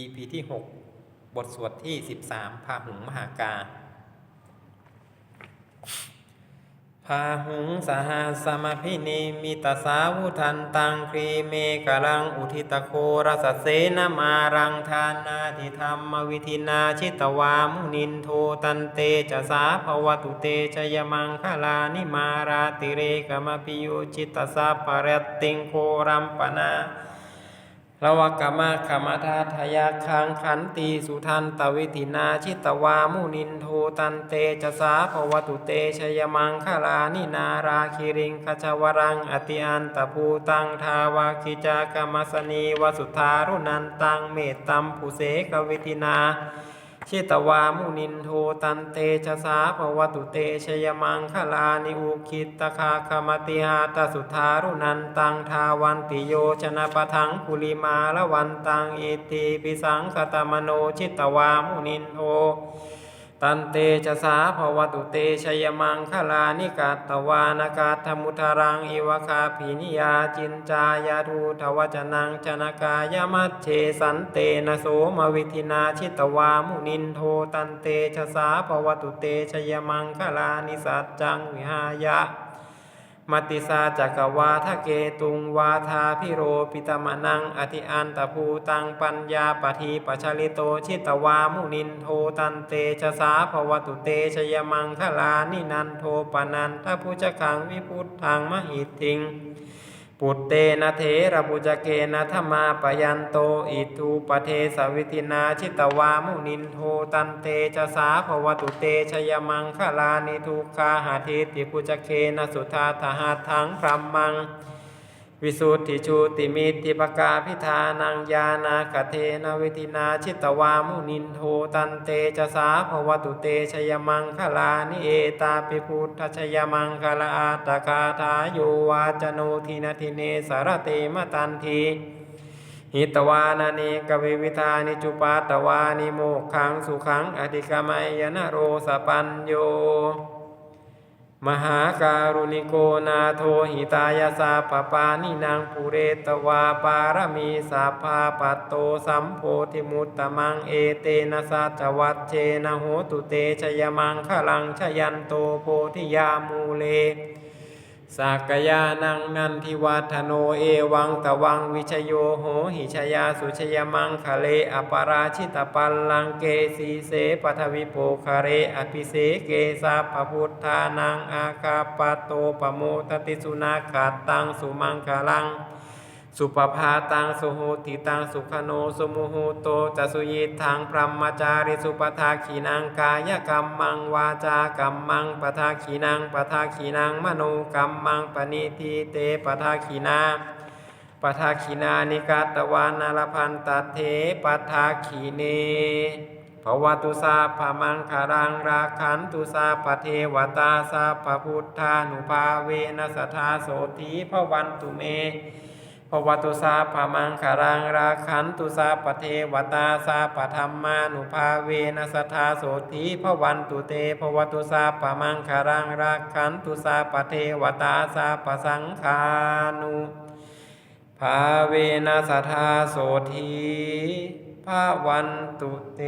EP ที่ 6 บทสวดที่ 13 พาหุงมหากา พาหุงสหสมพินีมิตสาวุทันตังครีเมกลังอุทิตโครสเสนมารังทานาทิธรรมวิธินาชิตวามุนินโทตันเตจะสาภวตุเตชยมังคลานิมาราติเรกมปิโยจิตสาปรตติงโครัมปนา ละวกมะขมธาทยาคังขันตีสุทันตวิธินาชิตวามุนินโทตันเตจสาภวตุเตชยมังคลานินาราคิริงคชวรังอติอันตภูตังทาวาคิจากรรมสนีวสุธารุนันตังเมตตัมภูเสกวิธินา ชิตวามุนินโทตันเตชะสาภวตุเตชยมังคลานิอุคิตตคาคมติหาตสุธารุนันตังทาวันติโยชนะปะทังปุริมาละวันตังอิติปิสังคตมโนชิตวามุนินโท ตันเตชะสาภวตุเตชยมังคลานิกาตวานากาธมุทารังอิวคาภินิยาจินจายาทูทวจนังชนกายมัชเชสันเตนะโสมวิธินาชิตวามุนินโทตันเตชะสาภวตุเตชยมังคลานิสัจจังวิหายะ มติสาจักวาทะเกตุงวาทาพิโรปิตมนัง อธิอันตภูตังปัญญาปทีปชลิโตชิตวามุนินโทตันเตชะสาภวตุเตชยมังคลานินันโทปนันทพุจขังวิพุทธังมหิตทิง ปุตเตนะเถระบุจเกนะธรรมาปยันโตอิทูปเทสวิตินาชิตวามุนินโทตันเตจะสาภวตุเตชยมังคลานิทุกขาหาทิติปุจเกนะสุธาทหาทังพรัมมัง วิสุทธิชูติมิติปกาพิธานังยานากเทนวิตินาชิตวามุนินโทตันเตชะสาภวตุเตชยมังคลานิเอตาปิพุทธชยมังคลาอาตกาทาโยวาจโนทินาทิเนสารเตมตันทีหิตวานานิกวิวิธานิจุปาตวานิโมขังสุขังอธิกมัยยนะโรสปัญโย มหาการุณิโกนาโทหิตายาสาปปานินางปุเรตวาปารมีสาภาปัตโตสัมโพธิมุตตมังเอเตนะสัจวัตเชนะโหตุเตชยมังขลังชยันโตโพธิยามูเล สักยานังนันทิวัฒโนเอวังตวังวิชโยโหหิชยาสุชยมังคะเลอปาราชิตปัลลังเกสีเสปทวิโปคะเรอภิเสเกสาปพุทธานังอาคาปโตปโมตติสุนาขาตังสุมังคลัง สุปภาตังสุโหติตังสุขโนสุมุหูโตจะสุยิทังพรหมจาริสุปทาขีนังกายกรรมังวาจากรรมังปทาขีนังปทาขีนังมโนกรรมังปณิทีเตปทาขีนาปทาขีนานิกาตวานารพันตเทปทาขีเนภวตุสาพมังคารังราคันตุสาปเทวตาสาปพุทธานุภาเวนัสธาโสธีพวันตุเม วตุสาพมังคารังราคันตุสาปเทวตาสาปธรรมานุภาเวนัสธาโสธีพวันตุเตภวตุสาพมังคารังราคันตุสาปเทวตาสาปสังฆานุภาเวนัสธาโสธีพวันตุเต